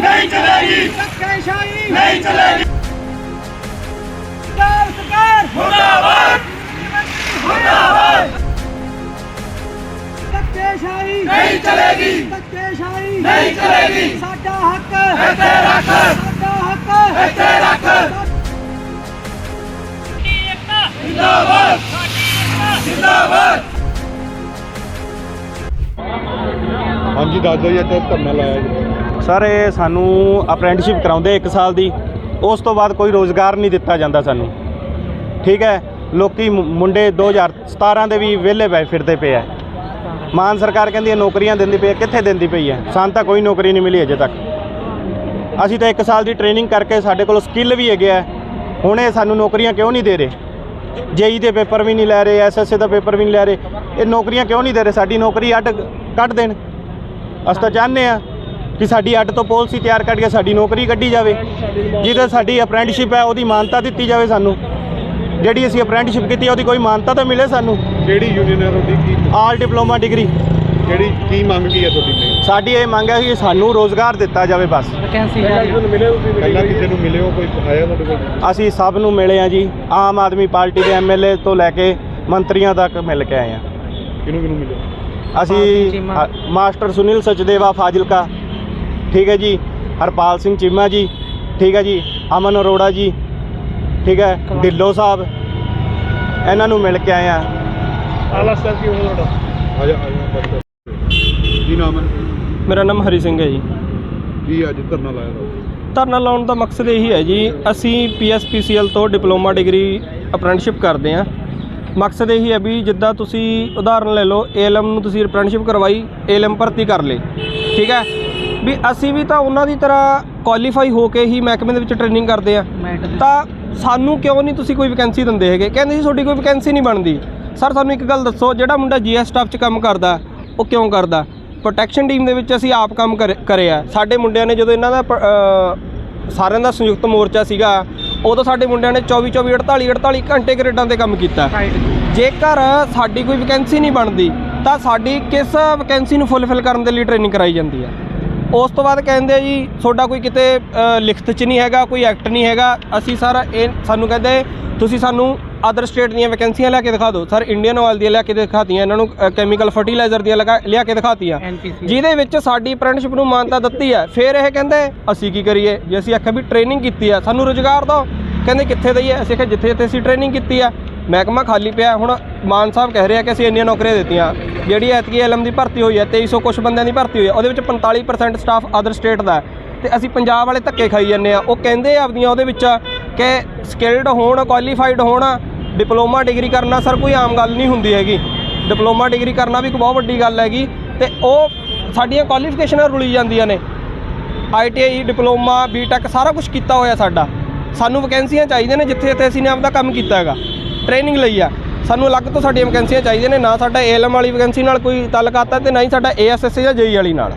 ਨਹੀਂ ਚਲੇਗੀ ਧੱਕੇਸ਼ਾਹੀ ਨਹੀਂ ਚਲੇਗੀ ਸਰਕਾਰ ਸਰਕਾਰ ਮੁਰਦਾਬਾਦ ਮੁਰਦਾਬਾਦ ਧੱਕੇਸ਼ਾਹੀ ਨਹੀਂ ਚਲੇਗੀ ਧੱਕੇਸ਼ਾਹੀ ਨਹੀਂ ਚਲੇਗੀ ਸਾਡਾ ਹੱਕ ਇੱਥੇ ਰੱਖ ਸਾਡਾ ਹੱਕ ਇੱਥੇ ਰੱਖ ਜਿੰਦਾਬਾਦ ਜਿੰਦਾਬਾਦ ਹਾਂਜੀ ਦੱਸ ਦਿਓ ਜੀ ਇੱਥੇ ਧਰਨਾ ਲਾਇਆ ਜੀ ਸਰ ਇਹ ਸਾਨੂੰ ਅਪ੍ਰੈਂਟਿਸਸ਼ਿਪ ਕਰਾਉਂਦੇ 1 ਸਾਲ ਦੀ, ਉਸ ਤੋਂ ਬਾਅਦ ਕੋਈ ਰੋਜ਼ਗਾਰ ਨਹੀਂ ਦਿੱਤਾ ਜਾਂਦਾ ਸਾਨੂੰ। ਠੀਕ ਹੈ, ਲੋਕੀ ਮੁ- ਮੁੰਡੇ 2017 ਦੇ ਵੀ ਵਿਹਲੇ ਪਏ, ਫਿਰਦੇ ਪਏ ਆ। ਮਾਨ ਸਰਕਾਰ ਕਹਿੰਦੀ ਹੈ ਨੌਕਰੀਆਂ ਦਿੰਦੀ ਪਈ ਹੈ, ਕਿੱਥੇ ਦਿੰਦੀ ਪਈ ਹੈ? ਸਾਨੂੰ ਤਾਂ ਕੋਈ ਨੌਕਰੀ ਨਹੀਂ ਮਿਲੀ ਅਜੇ ਤੱਕ। ਅਸੀਂ ਤਾਂ 1 ਸਾਲ ਦੀ ਟ੍ਰੇਨਿੰਗ ਕਰਕੇ ਸਾਡੇ ਕੋਲ ਸਕਿੱਲ ਵੀ ਹੈਗੇ ਆ। ਹੁਣ ਇਹ ਸਾਨੂੰ ਨੌਕਰੀਆਂ ਕਿਉਂ ਨਹੀਂ ਦੇ ਰਹੇ? ਜੇਈ ਦੇ ਪੇਪਰ ਵੀ ਨਹੀਂ ਲੈ ਰਹੇ ਐਸਐਸਏ ਦਾ ਪੇਪਰ ਵੀ ਨਹੀਂ ਲੈ ਰਹੇ। ਇਹ ਨੌਕਰੀਆਂ ਕਿਉਂ ਨਹੀਂ ਦੇ ਰਹੇ? ਸਾਡੀ ਨੌਕਰੀ ਅੱਡ ਕੱਢ ਦੇਣ। ਅਸੀਂ ਤਾਂ ਚਾਹੁੰਦੇ ਆ ਕਿ ਸਾਡੀ ਅੱਡ ਤੋਂ ਪਾਲਿਸੀ ਤਿਆਰ ਕਰਕੇ ਸਾਡੀ ਨੌਕਰੀ ਕੱਢੀ ਜਾਵੇ ਜਿਹਦੇ ਸਾਡੀ ਅਪ੍ਰੈਂਟਿਸਸ਼ਿਪ ਹੈ ਉਹਦੀ ਮਾਨਤਾ ਦਿੱਤੀ ਜਾਵੇ ਸਾਨੂੰ। ਜਿਹੜੀ ਅਸੀਂ ਅਪ੍ਰੈਂਟਿਸਸ਼ਿਪ ਕੀਤੀ ਹੈ, ਉਹਦੀ ਕੋਈ ਮਾਨਤਾ ਤਾਂ ਮਿਲੇ ਸਾਨੂੰ। ਕਿਹੜੀ ਯੂਨੀਅਨ ਹੈ ਤੁਹਾਡੀ? ਕੀ ਆਲ ਡਿਪਲੋਮਾ ਡਿਗਰੀ ਕਿਹੜੀ ਕੀ ਮੰਗ ਕੀ ਹੈ ਤੁਹਾਡੀ ਸਾਡੀ ਇਹ ਮੰਗ ਹੈ ਕਿ ਸਾਨੂੰ ਰੋਜ਼ਗਾਰ ਦਿੱਤਾ ਜਾਵੇ ਬਸ। ਪਹਿਲਾਂ ਕਿਸੇ ਨੂੰ ਮਿਲੇ ਹੋ ਕੋਈ ਆਇਆ ਤੁਹਾਡੇ ਕੋਲ? ਅਸੀਂ ਸਭ ਨੂੰ ਮਿਲੇ ਆ ਜੀ। ਆਮ ਆਦਮੀ ਪਾਰਟੀ ਦੇ ਐਮਐਲਏ ਤੋਂ ਲੈ ਕੇ ਮੰਤਰੀਆਂ ਤੱਕ ਮਿਲ ਕੇ ਆਏ ਆ ਕਿਹਨੂੰ ਕਿਹਨੂੰ ਮਿਲੇ? ਅਸੀਂ ਮਾਸਟਰ ਸੁਨੀਲ ਸਚਦੇਵਾ ਫਾਜ਼ਿਲਕਾ ਠੀਕ ਹੈ ਜੀ। ਹਰਪਾਲ ਸਿੰਘ ਚੀਮਾ ਜੀ ਠੀਕ ਹੈ ਜੀ। ਅਮਨ ਅਰੋੜਾ ਜੀ ਠੀਕ ਹੈ। ਢਿੱਲੋਂ ਸਾਹਿਬ ਇਹਨਾਂ ਨੂੰ ਮਿਲ ਕੇ ਆਏ ਆ ਆਲਾ ਸਰ ਕੀ ਹੋਣਾ ਤੁਹਾਡਾ? ਆ ਜਾ ਆ ਜਾ। ਕੀ ਨਾਮ ਮੇਰਾ ਨਾਮ ਹਰੀ ਸਿੰਘ ਹੈ ਜੀ। ਕੀ ਅੱਜ ਧਰਨਾ ਲਾਇਆ ਤੁਸੀਂ ਧਰਨਾ ਲਾਉਣ ਦਾ ਮਕਸਦ ਇਹੀ ਹੈ ਜੀ ਅਸੀਂ ਪੀਐਸਪੀਸੀਐਲ ਤੋਂ ਡਿਪਲੋਮਾ ਡਿਗਰੀ ਅਪ੍ਰੈਂਟਿਸਸ਼ਿਪ ਕਰਦੇ ਹਾਂ। ਮਕਸਦ ਇਹੀ ਹੈ ਵੀ ਜਿੱਦਾਂ ਤੁਸੀਂ ਉਦਾਹਰਨ ਲੈ ਲਓ ਏਐਲਐਮ ਨੂੰ ਤੁਸੀਂ ਅਪ੍ਰੈਂਟਿਸਸ਼ਿਪ ਕਰਵਾਈ ਏਐਲਐਮ ਭਰਤੀ ਕਰ ਲੇ ਠੀਕ ਹੈ? ਵੀ ਅਸੀਂ ਵੀ ਤਾਂ ਉਹਨਾਂ ਦੀ ਤਰ੍ਹਾਂ ਕੁਆਲੀਫਾਈ ਹੋ ਕੇ ਹੀ ਮਹਿਕਮੇ ਦੇ ਵਿੱਚ ਟ੍ਰੇਨਿੰਗ ਕਰਦੇ ਆ। ਤਾਂ ਸਾਨੂੰ ਕਿਉਂ ਨਹੀਂ ਤੁਸੀਂ ਕੋਈ ਵੈਕੈਂਸੀ ਦਿੰਦੇ ਹੈਗੇ? ਕਹਿੰਦੇ ਜੀ ਤੁਹਾਡੀ ਕੋਈ ਵੈਕੈਂਸੀ ਨਹੀਂ ਬਣਦੀ। ਸਰ ਸਾਨੂੰ ਇੱਕ ਗੱਲ ਦੱਸੋ ਜਿਹੜਾ ਮੁੰਡਾ ਜੀਐਸ ਸਟਾਫ 'ਚ ਕੰਮ ਕਰਦਾ ਉਹ ਕਿਉਂ ਕਰਦਾ? ਪ੍ਰੋਟੈਕਸ਼ਨ ਟੀਮ ਦੇ ਵਿੱਚ ਅਸੀਂ ਆਪ ਕੰਮ ਕਰ- ਕਰਿਆ ਸਾਡੇ ਮੁੰਡਿਆਂ ਨੇ ਜਦੋਂ ਇਹਨਾਂ ਦਾ ਸਾਰਿਆਂ ਦਾ ਸੰਯੁਕਤ ਮੋਰਚਾ ਸੀਗਾ ਉਦੋਂ ਸਾਡੇ ਮੁੰਡਿਆਂ ਨੇ 24 24 48 48 ਘੰਟੇ ਗ੍ਰੇਡਾਂ ਤੇ ਕੰਮ ਕੀਤਾ। ਜੇਕਰ ਸਾਡੀ ਕੋਈ ਵੈਕੈਂਸੀ ਨਹੀਂ ਬਣਦੀ ਤਾਂ ਸਾਡੀ ਕਿਸ ਵੈਕੈਂਸੀ ਨੂੰ ਫੁੱਲਫਿਲ ਕਰਨ ਦੇ ਲਈ ਟ੍ਰੇਨਿੰਗ ਕਰਾਈ ਜਾਂਦੀ ਹੈ ਉਸ ਤੋਂ ਬਾਅਦ ਕਹਿੰਦੇ ਜੀ ਤੁਹਾਡਾ ਕੋਈ ਕਿਤੇ ਲਿਖਤ 'ਚ ਨਹੀਂ ਹੈਗਾ ਕੋਈ ਐਕਟ ਨਹੀਂ ਹੈਗਾ ਅਸੀਂ ਸਾਰਾ ਇਹ ਸਾਨੂੰ ਕਹਿੰਦੇ ਤੁਸੀਂ ਸਾਨੂੰ ਅਦਰ ਸਟੇਟ ਦੀਆਂ ਵੈਕੈਂਸੀਆਂ ਲਿਆ ਕੇ ਦਿਖਾ ਦਿਓ। ਸਰ ਇੰਡੀਅਨ ਆਇਲ ਦੀਆਂ ਲਿਆ ਕੇ ਦਿਖਾਤੀਆਂ ਇਹਨਾਂ ਨੂੰ ਕੈਮੀਕਲ ਫਰਟੀਲਾਈਜ਼ਰ ਦੀਆਂ ਲਗਾ ਲਿਆ ਕੇ ਦਿਖਾਤੀਆਂ। ਜਿਹਦੇ ਵਿੱਚ ਸਾਡੀ ਅਪ੍ਰੈਂਟਿਸਸ਼ਿਪ ਨੂੰ ਮਾਨਤਾ ਦਿੱਤੀ ਹੈ। ਫਿਰ ਇਹ ਕਹਿੰਦੇ ਅਸੀਂ ਕੀ ਕਰੀਏ? ਜੇ ਅਸੀਂ ਆਖਿਆ ਵੀ ਟ੍ਰੇਨਿੰਗ ਕੀਤੀ ਆ ਸਾਨੂੰ ਰੁਜ਼ਗਾਰ ਦਿਓ। ਕਹਿੰਦੇ ਕਿੱਥੇ ਦਈਏ ਅਸੀਂ ਕਿਹਾ ਜਿੱਥੇ ਜਿੱਥੇ ਅਸੀਂ ਟ੍ਰੇਨਿੰਗ ਕੀਤੀ ਆ। ਮਹਿਕਮਾ ਖਾਲੀ ਪਿਆ। ਹੁਣ ਮਾਨ ਸਾਹਿਬ ਕਹਿ ਰਹੇ ਕਿ ਅਸੀਂ ਇੰਨੀਆਂ ਨੌਕਰੀਆਂ ਦਿੱਤੀਆਂ। ਜਿਹੜੀ ਐਤਕੀ ਐਲਐਮ ਦੀ ਭਰਤੀ ਹੋਈ ਹੈ 2300 ਕੁਝ ਬੰਦਿਆਂ ਦੀ ਭਰਤੀ ਹੋਈ ਹੈ ਉਹਦੇ ਵਿੱਚ 45% ਸਟਾਫ ਅਦਰ ਸਟੇਟ ਦਾ ਹੈ। ਤੇ ਅਸੀਂ ਪੰਜਾਬ ਵਾਲੇ ਧੱਕੇ ਖਾਈ ਜਾਂਦੇ ਆ। ਉਹ ਕਹਿੰਦੇ ਆਪਦੀਆਂ ਉਹਦੇ ਵਿੱਚ ਕਿ ਸਕਿਲਡ ਹੋਣ ਕੁਆਲੀਫਾਈਡ ਹੋਣ ਡਿਪਲੋਮਾ ਡਿਗਰੀ ਕਰਨਾ ਸਰ ਕੋਈ ਆਮ ਗੱਲ ਨਹੀਂ ਹੁੰਦੀ ਹੈਗੀ। ਡਿਪਲੋਮਾ ਡਿਗਰੀ ਕਰਨਾ ਵੀ ਇੱਕ ਬਹੁਤ ਵੱਡੀ ਗੱਲ ਹੈਗੀ। ਤੇ ਉਹ ਸਾਡੀਆਂ ਕੁਆਲੀਫਿਕੇਸ਼ਨਾਂ ਰੁਲੀ ਜਾਂਦੀਆਂ ਨੇ। ਆਈਟੀਆਈ ਡਿਪਲੋਮਾ ਬੀਟੈਕ ਸਾਰਾ ਕੁਝ ਕੀਤਾ ਹੋਇਆ ਸਾਡਾ। ਸਾਨੂੰ ਵੈਕੈਂਸੀਆਂ ਚਾਹੀਦੀਆਂ ਨੇ ਜਿੱਥੇ ਜਿੱਥੇ ਅਸੀਂ ਨੇ ਆਪਦਾ ਕੰਮ ਕੀਤਾ ਹੈਗਾ ਟ੍ਰੇਨਿੰਗ ਲਈ ਆ। ਸਾਨੂੰ ਅਲੱਗ ਤੋਂ ਸਾਡੀਆਂ ਵੈਕੈਂਸੀਆਂ ਚਾਹੀਦੀਆਂ ਨੇ, ਨਾ ਸਾਡਾ ਏਐਲਐਮ ਵਾਲੀ ਵੈਕੈਂਸੀ ਨਾਲ ਕੋਈ ਤਾਲੁਕਾਤ ਹੈ ਤੇ ਨਾ ਹੀ ਸਾਡਾ ਏਐਸਐਸ ਜਾਂ ਜੇਈ ਵਾਲੀ ਨਾਲ।